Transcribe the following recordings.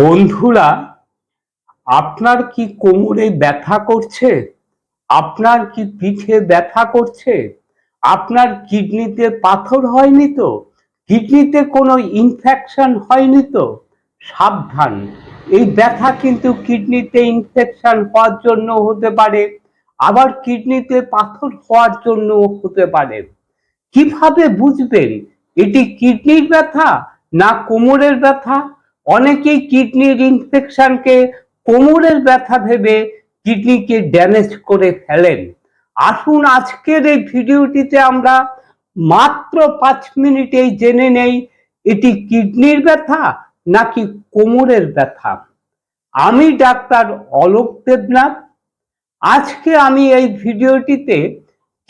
বন্ধুরা, আপনার কি কোমরে ব্যথা করছে? আপনার কি পিঠে ব্যথা করছে? আপনার কিডনিতে পাথর হয়নি তো? কিডনিতে কোনো ইনফেকশন হয়নি তো? সাবধান। এই ব্যথা কিন্তু কিডনিতে ইনফেকশন হওয়ার জন্য হতে পারে, আবার কিডনিতে পাথর হওয়ার জন্য হতে পারে। কীভাবে বুঝবেন? এটি কিডনির ব্যথা না কোমরের ব্যথা? অনেকেই কিডনির ইনফেকশনকে কোমরের ব্যথা ভেবে কিডনিকে ড্যামেজ করে ফেলেন। আসুন আজকের এই ভিডিওটিতে আমরা মাত্র পাঁচ মিনিটেই জেনে নেই, এটি কিডনির ব্যথা নাকি কোমরের ব্যথা? আমি ডাক্তার অলোক দেবনাথ। আজকে আমি এই ভিডিওটিতে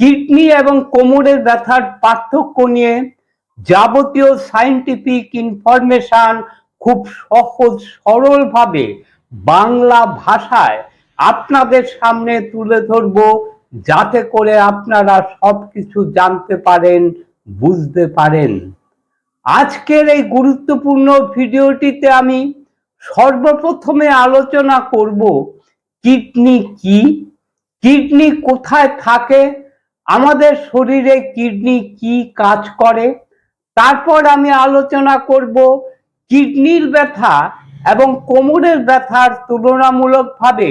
কিডনি এবং কোমরের ব্যথার পার্থক্য নিয়ে যাবতীয় সাইন্টিফিক ইনফরমেশন খুব সহজ সরলভাবে বাংলা ভাষায় আপনাদের সামনে তুলে ধরব, যাতে করে আপনারা সব কিছু জানতে পারেন, বুঝতে পারেন। আজকের এই গুরুত্বপূর্ণ ভিডিওটিতে আমি সর্বপ্রথমে আলোচনা করব, কিডনি কি? কিডনি কোথায় থাকে? আমাদের শরীরে কিডনি কি কাজ করে? তারপর আমি আলোচনা করব কিডনির ব্যথা এবং কোমরের ব্যথার তুলনামূলকভাবে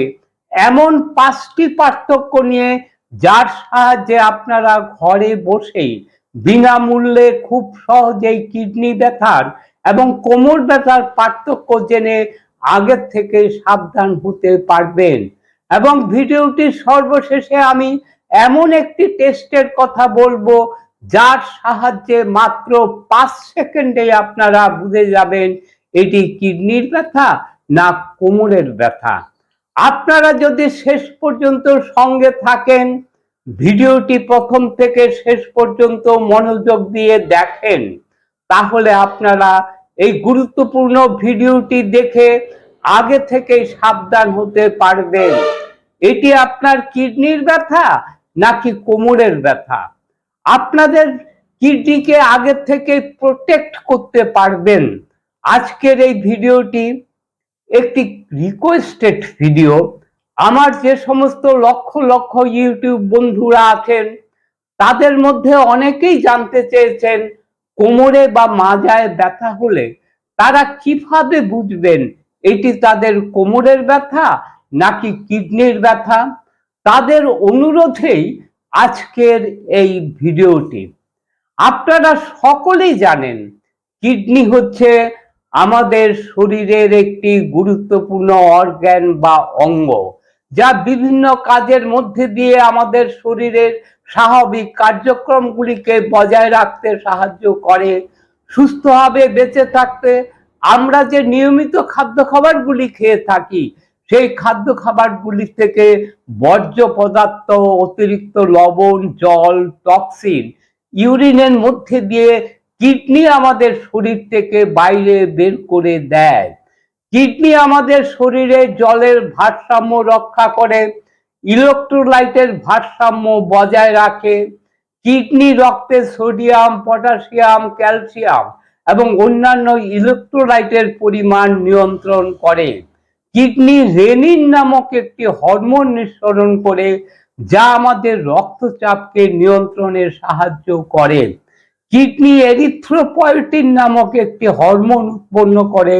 এমন পাঁচটি পার্থক্য নিয়ে যার সাহায্যে আপনারা ঘরে বসেই বিনামূল্যে খুব সহজেই কিডনি ব্যথার এবং কোমর ব্যথার পার্থক্য জেনে আগের থেকে সাবধান হতে পারবেন। এবং ভিডিওটির সর্বশেষে আমি এমন একটি টেস্টের কথা বলব যার সাহায্যে মাত্র পাঁচ সেকেন্ডে আপনারা বুঝে যাবেন এটি কিডনির ব্যথা না কোমরের ব্যথা। আপনারা যদি শেষ পর্যন্ত সঙ্গে থাকেন, ভিডিওটি প্রথম থেকে শেষ পর্যন্ত মনোযোগ দিয়ে দেখেন, তাহলে আপনারা এই গুরুত্বপূর্ণ ভিডিওটি দেখে আগে থেকে সাবধান হতে পারবেন। এটি আপনার কিডনির ব্যথা নাকি কোমরের ব্যথা? আপনাদের কিডনিকে আগে থেকে প্রোটেক্ট করতে পারবেন। আজকের এই ভিডিওটি একটি রিকোয়েস্টেড ভিডিও আমার যে সমস্ত লক্ষ লক্ষ ইউটিউব বন্ধুরা আছেন, তাদের মধ্যে অনেকেই জানতে চেয়েছেন, কোমরে বা মাজায় ব্যথা হলে তারা কীভাবে বুঝবেন এটি তাদের কোমরের ব্যথা নাকি কিডনির ব্যথা? তাদের অনুরোধেই আজকের এই ভিডিওটি। আপনারা সকলেই জানেন, কিডনি হচ্ছে আমাদের শরীরের একটি গুরুত্বপূর্ণ অর্গ্যান বা অঙ্গ, যা বিভিন্ন কাজের মধ্যে দিয়ে আমাদের শরীরের স্বাভাবিক কার্যক্রমগুলিকে বজায় রাখতে সাহায্য করে, সুস্থভাবে বেঁচে থাকতে। আমরা যে নিয়মিত খাদ্য খাবারগুলি খেয়ে থাকি সেই খাদ্য খাবারগুলি থেকে বর্জ্য পদার্থ অতিরিক্ত লবণ, জল, টক্সিন, ইউরিনের মধ্যে দিয়ে কিডনি আমাদের শরীর থেকে বাইরে বের করে দেয়। কিডনি আমাদের শরীরে জলের ভারসাম্য রক্ষা করে, ইলেকট্রোলাইটের ভারসাম্য বজায় রাখে, কিডনি রক্তে সোডিয়াম, পটাশিয়াম, ক্যালসিয়াম এবং অন্যান্য ইলেকট্রোলাইটের পরিমাণ নিয়ন্ত্রণ করে। কিডনি রেনিন নামক একটি হরমোন নিঃসরণ করে, যা আমাদের রক্তচাপকে নিয়ন্ত্রণে সাহায্য করে। কিডনি এরিথ্রোপয়েটিন নামক একটি হরমোন উৎপন্ন করে।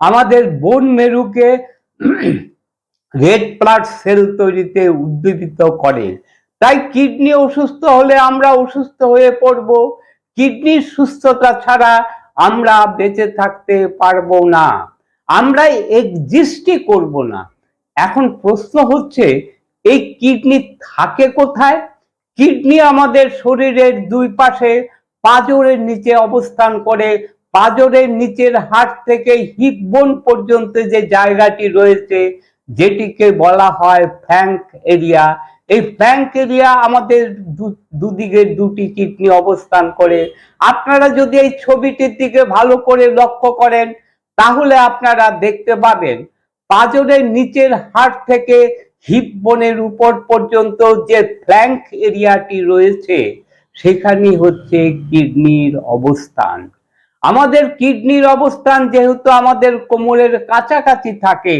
আমাদের বোন মেরুকে রেড ব্লাড সেল তৈরিতে উদ্দীপিত করে। তাই কিডনি অসুস্থ হলে আমরা অসুস্থ হয়ে পড়ব। কিডনির সুস্থতা ছাড়া আমরা বেঁচে থাকতে পারব না। আমরা এক্সিস্টই করব না। এখন প্রশ্ন হচ্ছে, এই কিডনি থাকে কোথায়? কিডনি আমাদের শরীরের দুই পাশে পাজরের নিচে অবস্থান করে, পাজরের নিচের হাট থেকে হিপ বোন পর্যন্ত যে জায়গাটি রয়েছে, যেটিকে বলা হয় ফ্যাঙ্ক এরিয়া। এই ফ্যাঙ্ক এরিয়া আমাদের দুদিকে দুটি কিডনি অবস্থান করে। আপনারা যদি এই ছবিটির দিকে ভালো করে লক্ষ্য করেন তাহলে আপনারা দেখতে পাবেন পাজরের নিচের হাট থেকে হিপ বোনের উপর পর্যন্ত যে ফ্ল্যাঙ্ক এরিয়াটি রয়েছে সেখানে হচ্ছে কিডনির অবস্থান। আমাদের কিডনির অবস্থান যেহেতু আমাদের কোমরের কাছাকাছি থাকে,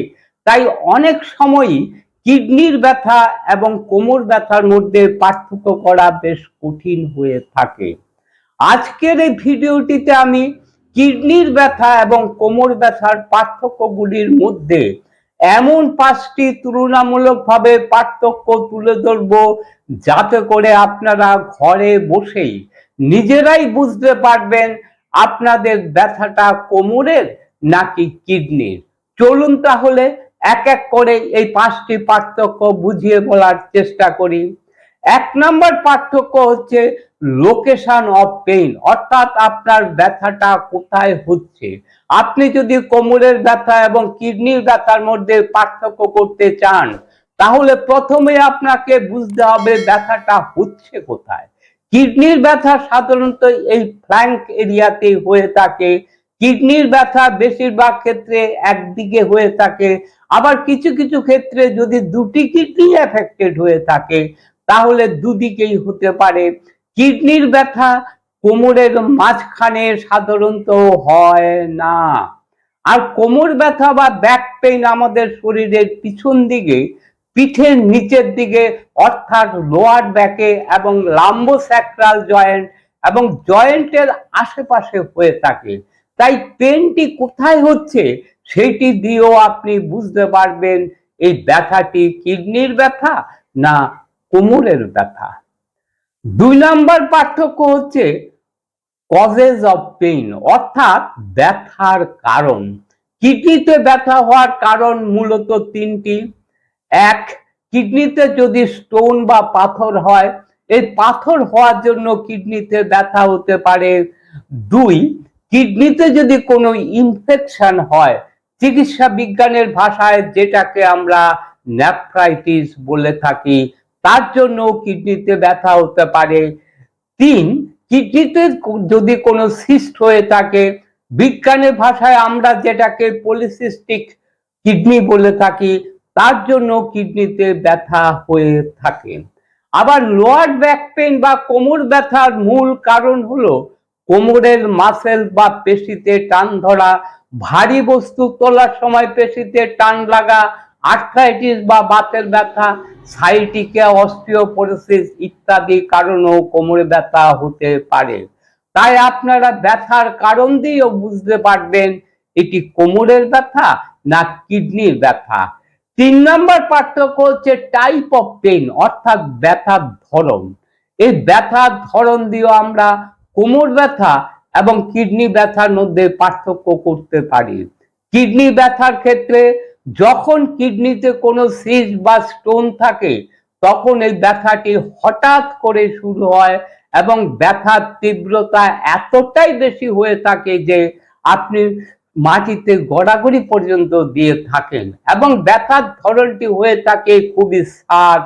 তাই অনেক সময়ই কিডনির ব্যথা এবং কোমর ব্যথার মধ্যে পার্থক্য করা বেশ কঠিন হয়ে থাকে। আজকের এই ভিডিওটিতে আমি কিডনির ব্যথা এবং কোমর ব্যথার পার্থক্যগুলির মধ্যে এমন পাঁচটি তুলনামূলকভাবে পার্থক্য তুলে ধরব যাতে করে আপনারা ঘরে বসেই নিজেরাই বুঝতে পারবেন আপনাদের ব্যথাটা কোমরের নাকি কিডনির। চলুন তাহলে এক এক করে এই পাঁচটি পার্থক্য বুঝিয়ে বলার চেষ্টা করি। এক নম্বর পার্থক্য হচ্ছে লোকেশন অফ পেইন অর্থাৎ আপনার ব্যথাটা কোথায় হচ্ছে? আপনি যদি কোমরের ব্যথা এবং কিডনির ব্যথার মধ্যে পার্থক্য করতে চান, তাহলে প্রথমে আপনাকে বুঝতে হবে ব্যথাটা হচ্ছে কোথায়। কিডনির ব্যথা সাধারণত এই ফ্ল্যাঙ্ক এরিয়াতে হয়ে থাকে। কিডনির ব্যথা বেশিরভাগ ক্ষেত্রে একদিকে হয়ে থাকে। আবার কিছু কিছু ক্ষেত্রে যদি দুটি কিডনি এফেক্টেড হয়ে থাকে, তাহলে দুদিকেই হতে পারে। কিডনির ব্যথা কোমরের মাঝখানে সাধারণত হয় না। আর কোমর ব্যথা বা ব্যাক পেইন আমাদের শরীরের পিছন দিকে, পিঠের নিচের দিকে, অর্থাৎ লোয়ার ব্যাকে এবং লাম্বোস্যাক্রাল জয়েন্ট এবং জয়েন্টের আশেপাশে হয়ে থাকে। তাই পেনটি কোথায় হচ্ছে সেটি দিয়েও আপনি বুঝতে পারবেন এই ব্যথাটি কিডনির ব্যথা না কোমরের ব্যথা। দুই নাম্বার পার্থক্য হচ্ছে কজেস অফ পেইন অর্থাৎ ব্যথার কারণ। কিডনিতে ব্যথা হওয়ার কারণ মূলত তিনটি। এক, কিডনিতে যদি স্টোন বা পাথর হয়, এই পাথর হওয়ার জন্য কিডনিতে ব্যথা হতে পারে। দুই, কিডনিতে যদি কোনো ইনফেকশন হয়, চিকিৎসা বিজ্ঞানের ভাষায় যেটাকে আমরা ন্যাফ্রাইটিস বলে থাকি তার জন্য কিডনিতে ব্যথা হতে পারে। তিন, কিডনিতে যদি কোনো সিস্ট হয়ে থাকে, বিজ্ঞানের ভাষায় আমরা যেটাকে পলিসিস্টিক কিডনি বলে থাকি, তার জন্য কিডনিতে ব্যথা হয়ে থাকে। আবার লোয়ার ব্যাক পেন বা কোমর ব্যথার মূল কারণ হলো কোমরের মাসেল বা পেশিতে টান ধরা, ভারী বস্তু তোলার সময় পেশিতে টান লাগা আর্থাইটিস বা বাতের ব্যথা সাইটিকে অস্টিওপোরোসিস ইত্যাদি কারণেও কোমরে ব্যথা হতে পারে। তাই আপনারা ব্যথার কারণ দিয়েও বুঝতে পারবেন, এটি কোমরের ব্যথা না কিডনির ব্যথা। তিন নম্বর পার্থক্য হচ্ছে টাইপ অফ পেইন অর্থাৎ ব্যথার ধরন। এই ব্যথার ধরন দিয়েও আমরা কোমর ব্যথা এবং কিডনি ব্যথার মধ্যে পার্থক্য করতে পারি। কিডনি ব্যথার ক্ষেত্রে যখন কিডনিতে কোনো সিজ বা স্টোন থাকে, তখন এই ব্যথাটি হঠাৎ করে শুরু হয় এবং ব্যথার তীব্রতা এতটাই বেশি হয়ে থাকে যে আপনি মাটিতে গড়াগড়ি পর্যন্ত দিয়ে থাকেন এবং ব্যথার ধরনটি হয়ে থাকে খুবই সার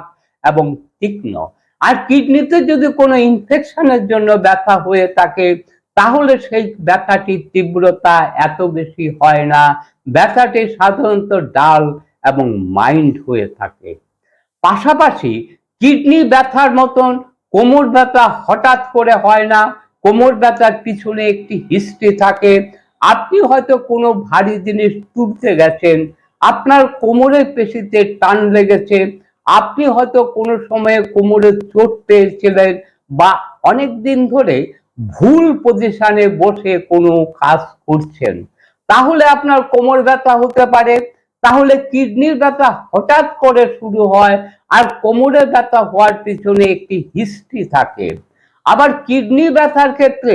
এবং তীক্ষ্ণ। আর কিডনিতে যদি কোনো ইনফেকশনের জন্য ব্যথা হয়ে থাকে তাহলে সেই ব্যথাটির তীব্রতা এত বেশি হয় না। ব্যথাটি সাধারণত ডাল এবং মাইন্ড হয়ে থাকে। পাশাপাশি কিডনি ব্যথার মতন কোমর ব্যথা হঠাৎ করে হয় না। কোমর ব্যথার পিছনে একটি হিস্ট্রি থাকে। আপনি হয়তো কোনো ভারী জিনিস তুলতে গেছেন, আপনার কোমরের পেশিতে টান লেগেছে, আপনি হয়তো কোনো সময়ে কোমরে চোট পেয়েছিলেন বা অনেক দিন ধরে ভুল পজিশনে বসে কোনো কাজ করছেন। তাহলে আপনার কোমর ব্যথা হতে পারে, তাহলে কিডনির ব্যথা হঠাৎ করে শুরু হয় আর কোমরের ব্যথা হওয়ার পিছনে একটি হিস্ট্রি থাকে। আবার কিডনি ব্যথার ক্ষেত্রে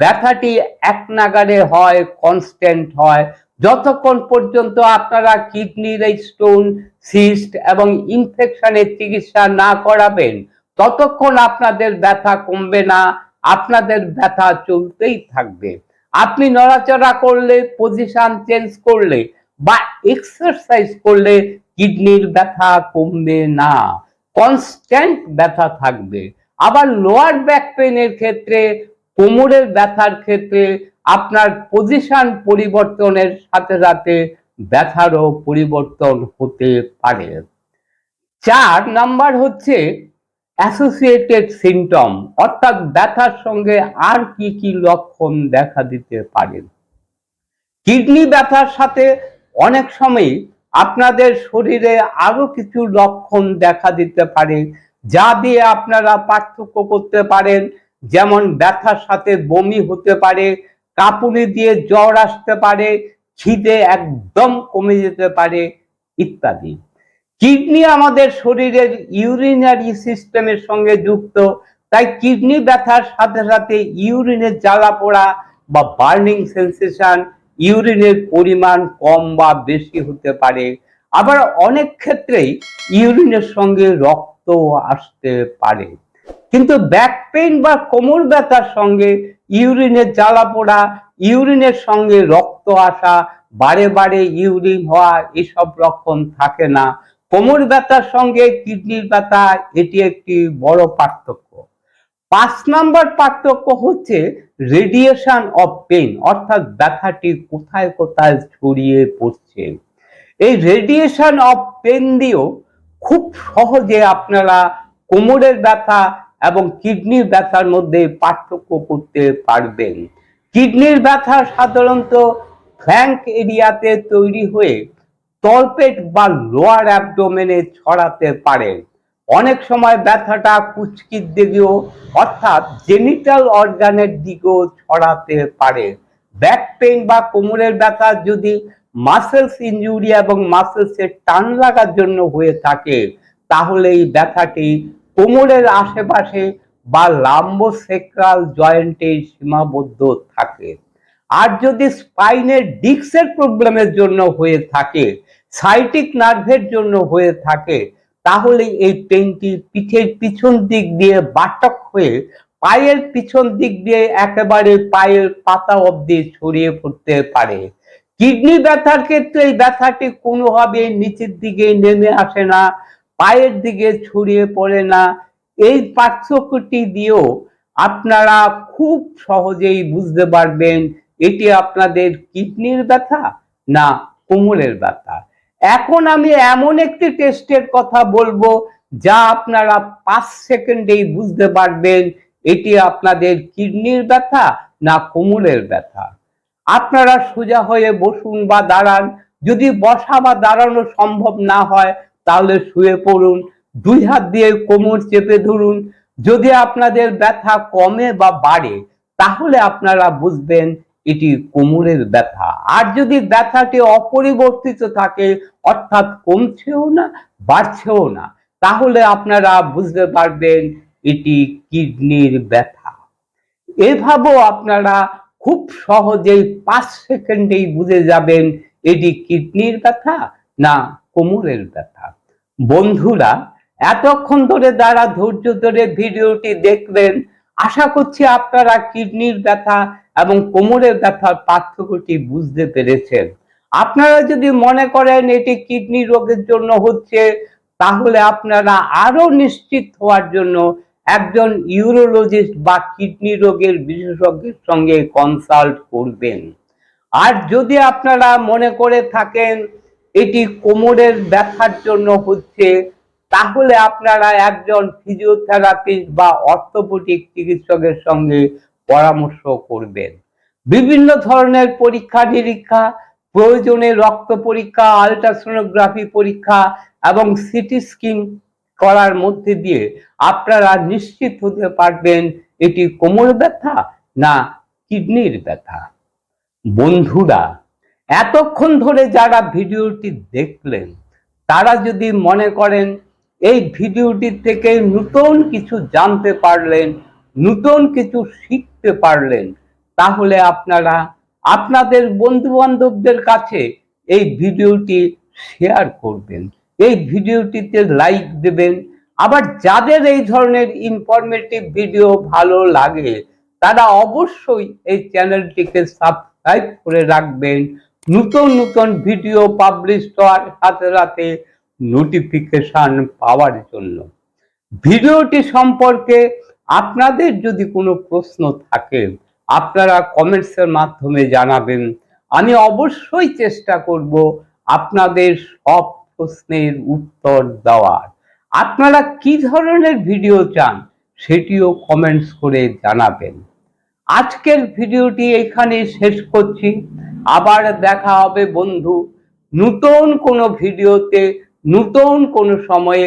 ব্যথাটি এক নাগারে হয় কনস্ট্যান্ট হয়। যতক্ষণ পর্যন্ত আপনারা কিডনির এই স্টোন সিস্ট এবং ইনফেকশনের চিকিৎসা না করাবেন, ততক্ষণ আপনাদের ব্যথা কমবে না। আপনাদের ব্যথা চলতেই থাকবে। আপনি নড়াচড়া করলে পজিশন চেঞ্জ করলে বা এক্সারসাইজ করলে কিডনির ব্যথা কমবে না। কনস্ট্যান্ট ব্যথা থাকবে। আবার লোয়ার ব্যাক পেনের ক্ষেত্রে, কোমরের ব্যথার ক্ষেত্রে আপনার পজিশন পরিবর্তনের সাথে সাথে ব্যথারও পরিবর্তন হতে পারে। চার নাম্বার হচ্ছে অ্যাসোসিয়েটেড সিমটম অর্থাৎ ব্যথার সঙ্গে আর কি কি লক্ষণ দেখা দিতে পারে? কিডনি ব্যথার সাথে অনেক সময় আপনাদের শরীরে আরও কিছু লক্ষণ দেখা দিতে পারে, যা দিয়ে আপনারা পার্থক্য করতে পারেন। যেমন ব্যথার সাথে বমি হতে পারে, কাঁপুনি দিয়ে জ্বর আসতে পারে, খিদে একদম কমে যেতে পারে, ইত্যাদি। কিডনি আমাদের শরীরের ইউরিনারি সিস্টেমের সঙ্গে যুক্ত, তাই কিডনি ব্যথার সাথে সাথে ইউরিনের জ্বালা পোড়া বা বার্নিং সেন্সেশন ইউরিনের পরিমাণ কম বা বেশি হতে পারে। আবার অনেক ক্ষেত্রেই ইউরিনের সঙ্গে রক্ত আসতে পারে। কিন্তু ব্যাক পেইন বা কোমর ব্যথার সঙ্গে ইউরিনের জ্বালা পোড়া ইউরিনের সঙ্গে রক্ত আসা, বারে বারে ইউরিন হওয়া এসব লক্ষণ থাকে না। কোমর ব্যথার সঙ্গে কিডনির ব্যথা, এটি একটি বড় পার্থক্য। পাঁচ নাম্বার পার্থক্য হচ্ছে রেডিয়েশন অফ পেন অর্থাৎ ব্যথাটি কোথায় কোথায় ছড়িয়ে পড়ছে। এই রেডিয়েশন অফ পেন দিয়েও খুব সহজে আপনারা কোমরের ব্যথা এবং কিডনির ব্যথার মধ্যে পার্থক্য করতে পারবেন। কিডনির ব্যথা সাধারণত ফ্ল্যাঙ্ক এরিয়াতে তৈরি হয়ে তলপেট বা লোয়ার অ্যাবডোমেনে ছড়াতে পারে। অনেক সময় ব্যথাটা কুচকির দিকেও, অর্থাৎ জেনিটাল অর্গানের দিকেও ছড়াতে পারে। ব্যাক পেইন বা কোমরের ব্যথা যদি মাসেলস ইঞ্জুরি এবং মাসেলসের টান লাগার জন্য হয়ে থাকে, তাহলে এই ব্যথাটি কোমরের আশেপাশে বা লাম্ব সেক্রাল জয়েন্টে সীমাবদ্ধ থাকে। আর যদি স্পাইনের ডিক্সের প্রবলেমের জন্য হয়ে থাকে সাইটিক নার্ভের জন্য হয়ে থাকে তাহলে এই পেনটি পিঠের পিছন দিক দিয়ে বাটক হয়ে পায়ের পিছন দিক দিয়ে একেবারে পায়ের পাতা অবধি ছড়িয়ে পড়তে পারে। কিডনি ব্যথার ক্ষেত্রে এই ব্যথাটি কোনোভাবে নিচের দিকে নেমে আসে না, পায়ের দিকে ছড়িয়ে পড়ে না। এই পার্থক্যটি দিয়েও আপনারা খুব সহজেই বুঝতে পারবেন, এটি আপনাদের কিডনির ব্যথা না কোমরের ব্যথা। এখন আমি এমন একটি টেস্টের কথা বলব, যা আপনারা পাঁচ সেকেন্ডেই বুঝতে পারবেন, এটি আপনাদের কিডনির ব্যথা না কোমরের ব্যথা। আপনারা সোজা হয়ে বসুন বা দাঁড়ান, যদি বসা বা দাঁড়ানো সম্ভব না হয়, তাহলে শুয়ে পড়ুন, দুই হাত দিয়ে কোমর চেপে ধরুন। যদি আপনাদের ব্যথা কমে বা বাড়ে, তাহলে আপনারা বুঝবেন এটি কোমরের ব্যথা। আর যদি ব্যথাটি অপরিবর্তিত থাকে, অর্থাৎ কমছেও না, বাড়ছেও না, তাহলে আপনারা বুঝতে পারবেন এটি কিডনির ব্যথা। এভাবেও আপনারা খুব সহজেই পাঁচ সেকেন্ডেই বুঝে যাবেন, এটি কিডনির ব্যথা না কোমরের ব্যথা। বন্ধুরা, এতক্ষণ ধরে যারা ধৈর্য ধরে ভিডিওটি দেখবেন, আশা করছি আপনারা কিডনির ব্যথা এবং কোমরের ব্যথার পার্থক্যটি বুঝতে পেরেছেন। আপনারা যদি মনে করেন এটি কিডনি রোগের জন্য হচ্ছে, তাহলে আপনারা আরও নিশ্চিত হওয়ার জন্য একজন ইউরোলজিস্ট বা কিডনি রোগের বিশেষজ্ঞের সঙ্গে কনসাল্ট করবেন। আর যদি আপনারা মনে করে থাকেন এটি কোমরের ব্যথার জন্য হচ্ছে, তাহলে আপনারা একজন ফিজিওথেরাপিস্ট বা অর্থোপেডিক চিকিৎসকের সঙ্গে পরামর্শ করবেন। বিভিন্ন ধরনের পরীক্ষা নিরীক্ষা, প্রয়োজনে রক্ত পরীক্ষা আলট্রাসোনোগ্রাফি পরীক্ষা এবং সিটি স্কিন করার মধ্যে দিয়ে আপনারা নিশ্চিত হতে পারবেন এটি কোমর ব্যথা না কিডনির ব্যথা। বন্ধুরা, এতক্ষণ ধরে যারা ভিডিওটি দেখলেন, তারা যদি মনে করেন এই ভিডিওটি থেকে নতুন কিছু জানতে পারলেন নতুন কিছু শিখতে পারলেন, তাহলে আপনারা আপনাদের বন্ধু বান্ধবদের কাছে এই ভিডিওটি শেয়ার করবেন। এই ভিডিওটিতে লাইক দেবেন। আবার যাদের এই ধরনের ইনফরমেটিভ ভিডিও ভালো লাগে, তারা অবশ্যই এই চ্যানেলটিকে সাবস্ক্রাইব করে রাখবেন। নতুন নতুন ভিডিও পাবলিশ হওয়ার সাথে সাথে নোটিফিকেশন পাওয়ার জন্য। ভিডিওটি সম্পর্কে আপনাদের যদি কোনো প্রশ্ন থাকে, আপনারা কমেন্টসের মাধ্যমে জানাবেন। আমি অবশ্যই চেষ্টা করব আপনাদের সব প্রশ্নের উত্তর দেওয়ার। আপনারা কি ধরনের ভিডিও চান, সেটিও কমেন্টস করে জানাবেন। আজকের ভিডিওটি এখানে শেষ করছি। আবার দেখা হবে বন্ধু। নতুন কোনো ভিডিওতে, নতুন কোনো সময়ে